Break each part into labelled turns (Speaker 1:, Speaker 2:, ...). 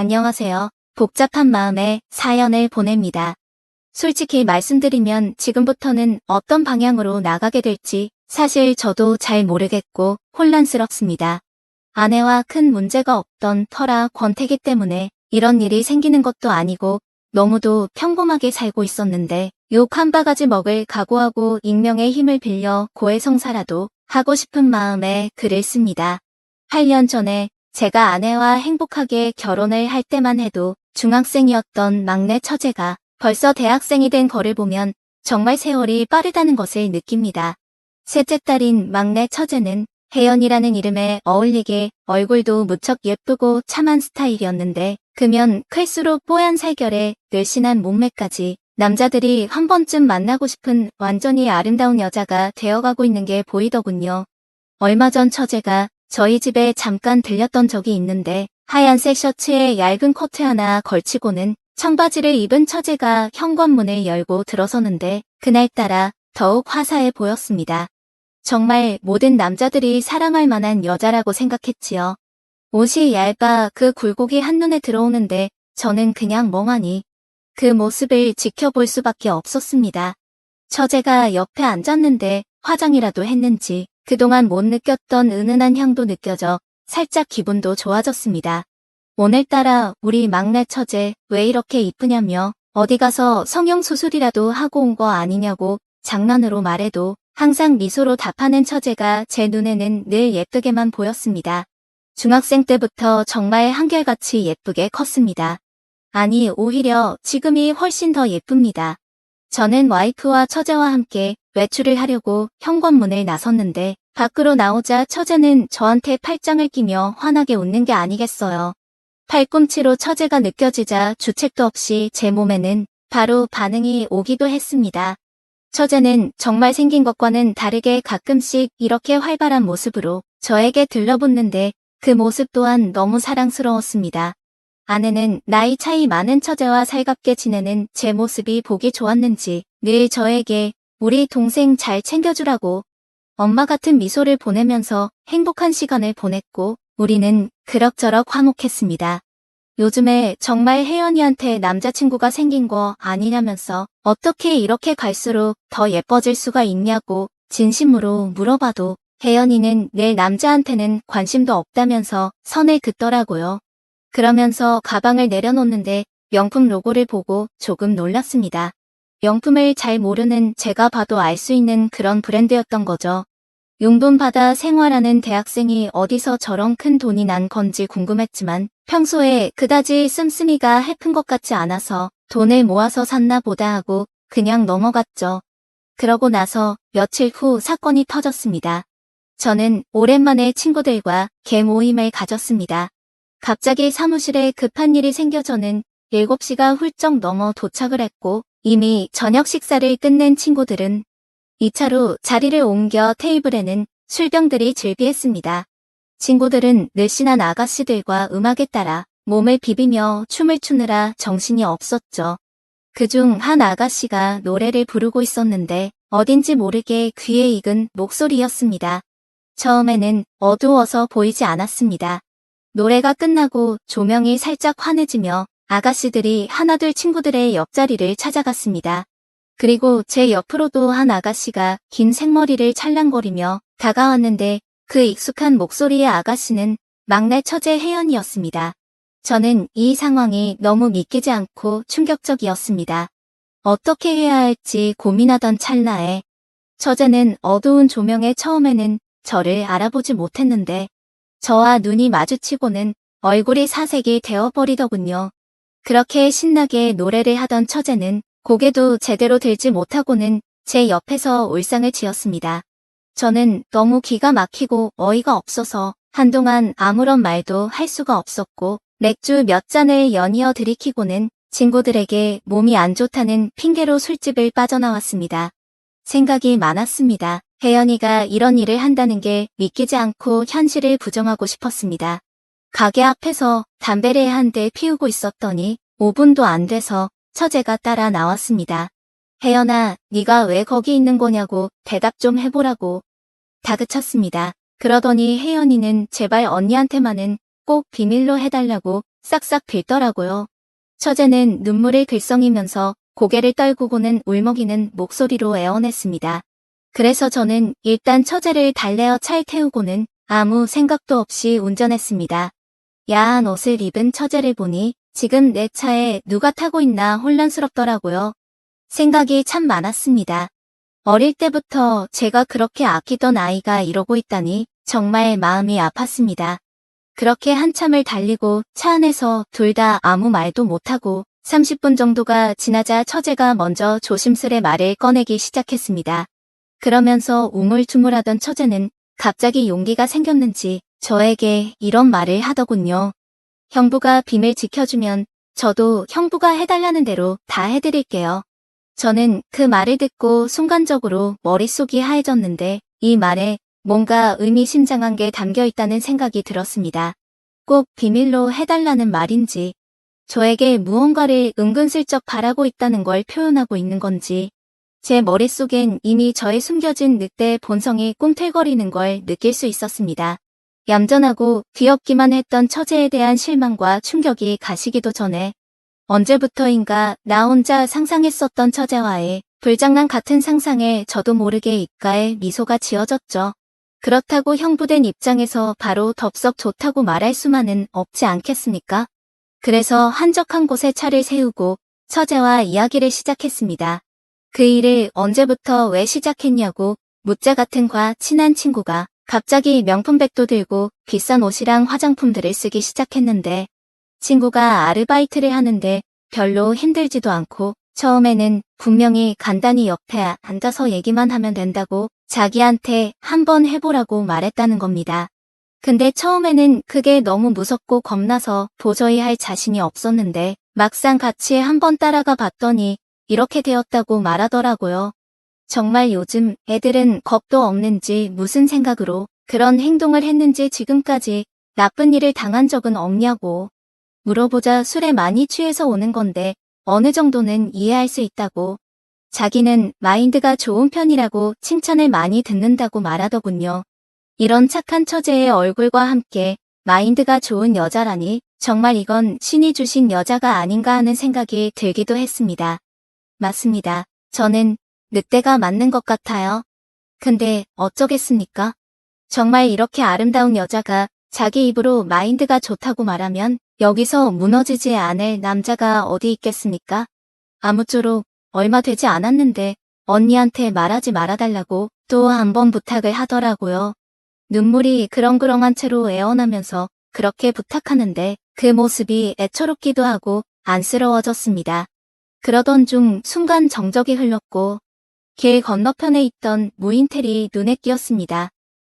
Speaker 1: 안녕하세요. 복잡한 마음에 사연을 보냅니다. 솔직히 말씀드리면 지금부터는 어떤 방향으로 나가게 될지 사실 저도 잘 모르겠고 혼란스럽습니다. 아내와 큰 문제가 없던 터라 권태기 때문에 이런 일이 생기는 것도 아니고 너무도 평범하게 살고 있었는데 욕 한 바가지 먹을 각오하고 익명의 힘을 빌려 고해성사라도 하고 싶은 마음에 글을 씁니다. 8년 전에 제가 아내와 행복하게 결혼을 할 때만 해도 중학생이었던 막내 처제가 벌써 대학생이 된 거를 보면 정말 세월이 빠르다는 것을 느낍니다. 셋째 딸인 막내 처제는 혜연이라는 이름에 어울리게 얼굴도 무척 예쁘고 참한 스타일이었는데 크면 클수록 뽀얀 살결에 늘씬한 몸매까지 남자들이 한 번쯤 만나고 싶은 완전히 아름다운 여자가 되어가고 있는 게 보이더군요. 얼마 전 처제가 저희 집에 잠깐 들렸던 적이 있는데 하얀색 셔츠에 얇은 코트 하나 걸치고는 청바지를 입은 처제가 현관문을 열고 들어서는데 그날따라 더욱 화사해 보였습니다. 정말 모든 남자들이 사랑할 만한 여자라고 생각했지요. 옷이 얇아 그 굴곡이 한눈에 들어오는데 저는 그냥 멍하니 그 모습을 지켜볼 수밖에 없었습니다. 처제가 옆에 앉았는데 화장이라도 했는지 그동안 못 느꼈던 은은한 향도 느껴져 살짝 기분도 좋아졌습니다. 오늘따라 우리 막내 처제 왜 이렇게 이쁘냐며 어디 가서 성형수술이라도 하고 온 거 아니냐고 장난으로 말해도 항상 미소로 답하는 처제가 제 눈에는 늘 예쁘게만 보였습니다. 중학생 때부터 정말 한결같이 예쁘게 컸습니다. 아니, 오히려 지금이 훨씬 더 예쁩니다. 저는 와이프와 처제와 함께 외출을 하려고 현관문을 나섰는데 밖으로 나오자 처제는 저한테 팔짱을 끼며 환하게 웃는 게 아니겠어요. 팔꿈치로 처제가 느껴지자 주책도 없이 제 몸에는 바로 반응이 오기도 했습니다. 처제는 정말 생긴 것과는 다르게 가끔씩 이렇게 활발한 모습으로 저에게 들러붙는데 그 모습 또한 너무 사랑스러웠습니다. 아내는 나이 차이 많은 처제와 살갑게 지내는 제 모습이 보기 좋았는지 늘 저에게 우리 동생 잘 챙겨주라고 엄마 같은 미소를 보내면서 행복한 시간을 보냈고 우리는 그럭저럭 화목했습니다. 요즘에 정말 혜연이한테 남자친구가 생긴 거 아니냐면서 어떻게 이렇게 갈수록 더 예뻐질 수가 있냐고 진심으로 물어봐도 혜연이는 내 남자한테는 관심도 없다면서 선을 긋더라고요. 그러면서 가방을 내려놓는데 명품 로고를 보고 조금 놀랐습니다. 명품을 잘 모르는 제가 봐도 알 수 있는 그런 브랜드였던 거죠. 용돈 받아 생활하는 대학생이 어디서 저런 큰 돈이 난 건지 궁금했지만 평소에 그다지 씀씀이가 해픈 것 같지 않아서 돈을 모아서 샀나 보다 하고 그냥 넘어갔죠. 그러고 나서 며칠 후 사건이 터졌습니다. 저는 오랜만에 친구들과 개 모임을 가졌습니다. 갑자기 사무실에 급한 일이 생겨 저는 7시가 훌쩍 넘어 도착을 했고 이미 저녁 식사를 끝낸 친구들은 2차로 자리를 옮겨 테이블에는 술병들이 즐비했습니다. 친구들은 늘씬한 아가씨들과 음악에 따라 몸을 비비며 춤을 추느라 정신이 없었죠. 그중 한 아가씨가 노래를 부르고 있었는데 어딘지 모르게 귀에 익은 목소리였습니다. 처음에는 어두워서 보이지 않았습니다. 노래가 끝나고 조명이 살짝 환해지며 아가씨들이 하나둘 친구들의 옆자리를 찾아갔습니다. 그리고 제 옆으로도 한 아가씨가 긴 생머리를 찰랑거리며 다가왔는데 그 익숙한 목소리의 아가씨는 막내 처제 혜연이었습니다. 저는 이 상황이 너무 믿기지 않고 충격적이었습니다. 어떻게 해야 할지 고민하던 찰나에 처제는 어두운 조명에 처음에는 저를 알아보지 못했는데 저와 눈이 마주치고는 얼굴이 사색이 되어버리더군요. 그렇게 신나게 노래를 하던 처제는 고개도 제대로 들지 못하고는 제 옆에서 울상을 지었습니다. 저는 너무 기가 막히고 어이가 없어서 한동안 아무런 말도 할 수가 없었고 맥주 몇 잔을 연이어 들이키고는 친구들에게 몸이 안 좋다는 핑계로 술집을 빠져나왔습니다. 생각이 많았습니다. 혜연이가 이런 일을 한다는 게 믿기지 않고 현실을 부정하고 싶었습니다. 가게 앞에서 담배를 한 대 피우고 있었더니 5분도 안 돼서 처제가 따라 나왔습니다. 혜연아, 네가 왜 거기 있는 거냐고 대답 좀 해보라고. 다그쳤습니다. 그러더니 혜연이는 제발 언니한테만은 꼭 비밀로 해달라고 싹싹 빌더라고요. 처제는 눈물을 글썽이면서 고개를 떨구고는 울먹이는 목소리로 애원했습니다. 그래서 저는 일단 처제를 달래어 차에 태우고는 아무 생각도 없이 운전했습니다. 야한 옷을 입은 처제를 보니 지금 내 차에 누가 타고 있나 혼란스럽더라고요. 생각이 참 많았습니다. 어릴 때부터 제가 그렇게 아끼던 아이가 이러고 있다니 정말 마음이 아팠습니다. 그렇게 한참을 달리고 차 안에서 둘 다 아무 말도 못하고 30분 정도가 지나자 처제가 먼저 조심스레 말을 꺼내기 시작했습니다. 그러면서 우물쭈물하던 처제는 갑자기 용기가 생겼는지 저에게 이런 말을 하더군요. 형부가 비밀 지켜주면 저도 형부가 해달라는 대로 다 해드릴게요. 저는 그 말을 듣고 순간적으로 머릿속이 하얘졌는데 이 말에 뭔가 의미심장한 게 담겨 있다는 생각이 들었습니다. 꼭 비밀로 해달라는 말인지, 저에게 무언가를 은근슬쩍 바라고 있다는 걸 표현하고 있는 건지, 제 머릿속엔 이미 저의 숨겨진 늑대의 본성이 꿈틀거리는 걸 느낄 수 있었습니다. 얌전하고 귀엽기만 했던 처제에 대한 실망과 충격이 가시기도 전에 언제부터인가 나 혼자 상상했었던 처제와의 불장난 같은 상상에 저도 모르게 입가에 미소가 지어졌죠. 그렇다고 형부된 입장에서 바로 덥석 좋다고 말할 수만은 없지 않겠습니까? 그래서 한적한 곳에 차를 세우고 처제와 이야기를 시작했습니다. 그 일을 언제부터 왜 시작했냐고 묻자 같은 과 친한 친구가 갑자기 명품백도 들고 비싼 옷이랑 화장품들을 쓰기 시작했는데 친구가 아르바이트를 하는데 별로 힘들지도 않고 처음에는 분명히 간단히 옆에 앉아서 얘기만 하면 된다고 자기한테 한번 해보라고 말했다는 겁니다. 근데 처음에는 그게 너무 무섭고 겁나서 도저히 할 자신이 없었는데 막상 같이 한번 따라가 봤더니 이렇게 되었다고 말하더라고요. 정말 요즘 애들은 겁도 없는지 무슨 생각으로 그런 행동을 했는지 지금까지 나쁜 일을 당한 적은 없냐고. 물어보자 술에 많이 취해서 오는 건데 어느 정도는 이해할 수 있다고. 자기는 마인드가 좋은 편이라고 칭찬을 많이 듣는다고 말하더군요. 이런 착한 처제의 얼굴과 함께 마인드가 좋은 여자라니 정말 이건 신이 주신 여자가 아닌가 하는 생각이 들기도 했습니다. 맞습니다. 저는 늑대가 맞는 것 같아요. 근데 어쩌겠습니까? 정말 이렇게 아름다운 여자가 자기 입으로 마인드가 좋다고 말하면 여기서 무너지지 않을 남자가 어디 있겠습니까? 아무쪼록 얼마 되지 않았는데 언니한테 말하지 말아달라고 또 한 번 부탁을 하더라고요. 눈물이 그렁그렁한 채로 애원하면서 그렇게 부탁하는데 그 모습이 애처롭기도 하고 안쓰러워졌습니다. 그러던 중 순간 정적이 흘렀고 길 건너편에 있던 무인텔이 눈에 띄었습니다.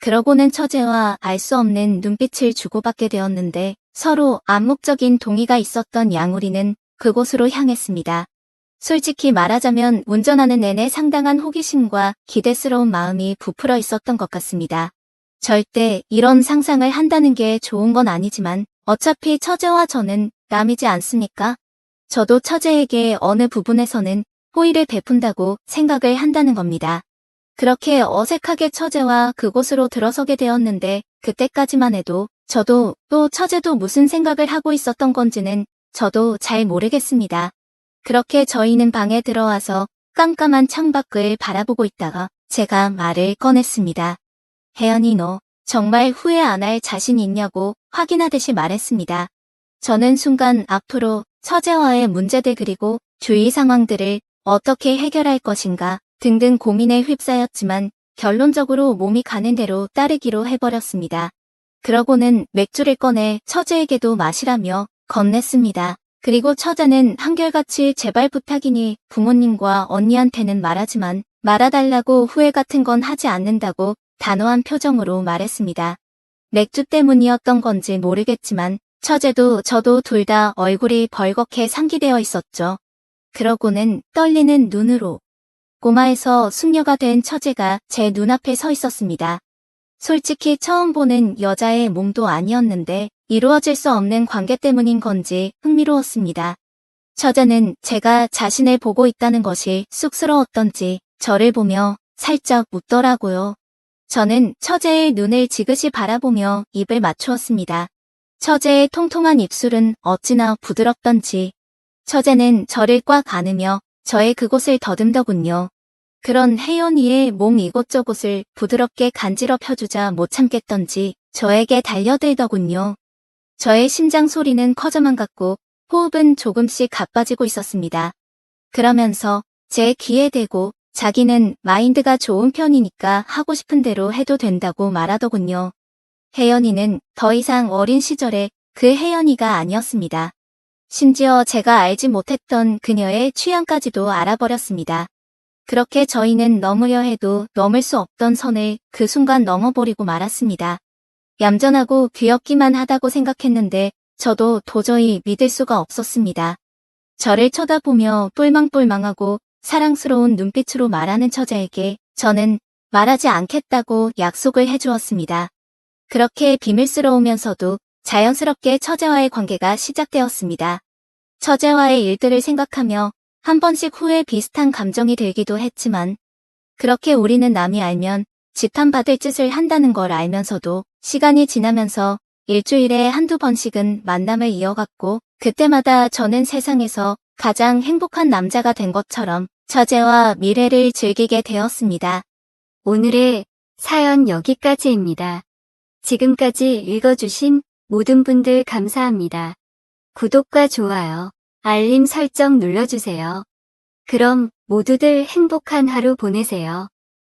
Speaker 1: 그러고는 처제와 알 수 없는 눈빛을 주고받게 되었는데 서로 암묵적인 동의가 있었던 양우리는 그곳으로 향했습니다. 솔직히 말하자면 운전하는 내내 상당한 호기심과 기대스러운 마음이 부풀어 있었던 것 같습니다. 절대 이런 상상을 한다는 게 좋은 건 아니지만 어차피 처제와 저는 남이지 않습니까? 저도 처제에게 어느 부분에서는 호의를 베푼다고 생각을 한다는 겁니다. 그렇게 어색하게 처제와 그곳으로 들어서게 되었는데 그때까지만 해도 저도 또 처제도 무슨 생각을 하고 있었던 건지는 저도 잘 모르겠습니다. 그렇게 저희는 방에 들어와서 깜깜한 창밖을 바라보고 있다가 제가 말을 꺼냈습니다. 혜연이 너 정말 후회 안 할 자신 있냐고 확인하듯이 말했습니다. 저는 순간 앞으로 처제와의 문제들 그리고 주위 상황들을 어떻게 해결할 것인가 등등 고민에 휩싸였지만 결론적으로 몸이 가는 대로 따르기로 해버렸습니다. 그러고는 맥주를 꺼내 처제에게도 마시라며 건넸습니다. 그리고 처제는 한결같이 제발 부탁이니 부모님과 언니한테는 말하지만 말아달라고 후회 같은 건 하지 않는다고 단호한 표정으로 말했습니다. 맥주 때문이었던 건지 모르겠지만 처제도 저도 둘 다 얼굴이 벌겋게 상기되어 있었죠. 그러고는 떨리는 눈으로 꼬마에서 숙녀가 된 처제가 제 눈앞에 서 있었습니다. 솔직히 처음 보는 여자의 몸도 아니었는데 이루어질 수 없는 관계 때문인 건지 흥미로웠습니다. 처제는 제가 자신을 보고 있다는 것이 쑥스러웠던지 저를 보며 살짝 웃더라고요. 저는 처제의 눈을 지그시 바라보며 입을 맞추었습니다. 처제의 통통한 입술은 어찌나 부드럽던지. 처제는 저를 꽉 안으며 저의 그곳을 더듬더군요. 그런 혜연이의 몸 이곳저곳을 부드럽게 간지러 펴주자 못 참겠던지 저에게 달려들더군요. 저의 심장 소리는 커져만 갔고 호흡은 조금씩 가빠지고 있었습니다. 그러면서 제 귀에 대고 자기는 마인드가 좋은 편이니까 하고 싶은 대로 해도 된다고 말하더군요. 혜연이는 더 이상 어린 시절에 그 혜연이가 아니었습니다. 심지어 제가 알지 못했던 그녀의 취향까지도 알아버렸습니다. 그렇게 저희는 넘으려 해도 넘을 수 없던 선을 그 순간 넘어버리고 말았습니다. 얌전하고 귀엽기만 하다고 생각했는데 저도 도저히 믿을 수가 없었습니다. 저를 쳐다보며 똘망똘망하고 사랑스러운 눈빛으로 말하는 처제에게 저는 말하지 않겠다고 약속을 해주었습니다. 그렇게 비밀스러우면서도 자연스럽게 처제와의 관계가 시작되었습니다. 처제와의 일들을 생각하며 한 번씩 후회 비슷한 감정이 들기도 했지만 그렇게 우리는 남이 알면 지탄받을 짓을 한다는 걸 알면서도 시간이 지나면서 일주일에 한두 번씩은 만남을 이어갔고 그때마다 저는 세상에서 가장 행복한 남자가 된 것처럼 처제와 미래를 즐기게 되었습니다.
Speaker 2: 오늘의 사연 여기까지입니다. 지금까지 읽어주신 모든 분들 감사합니다. 구독과 좋아요, 알림 설정 눌러주세요. 그럼 모두들 행복한 하루 보내세요.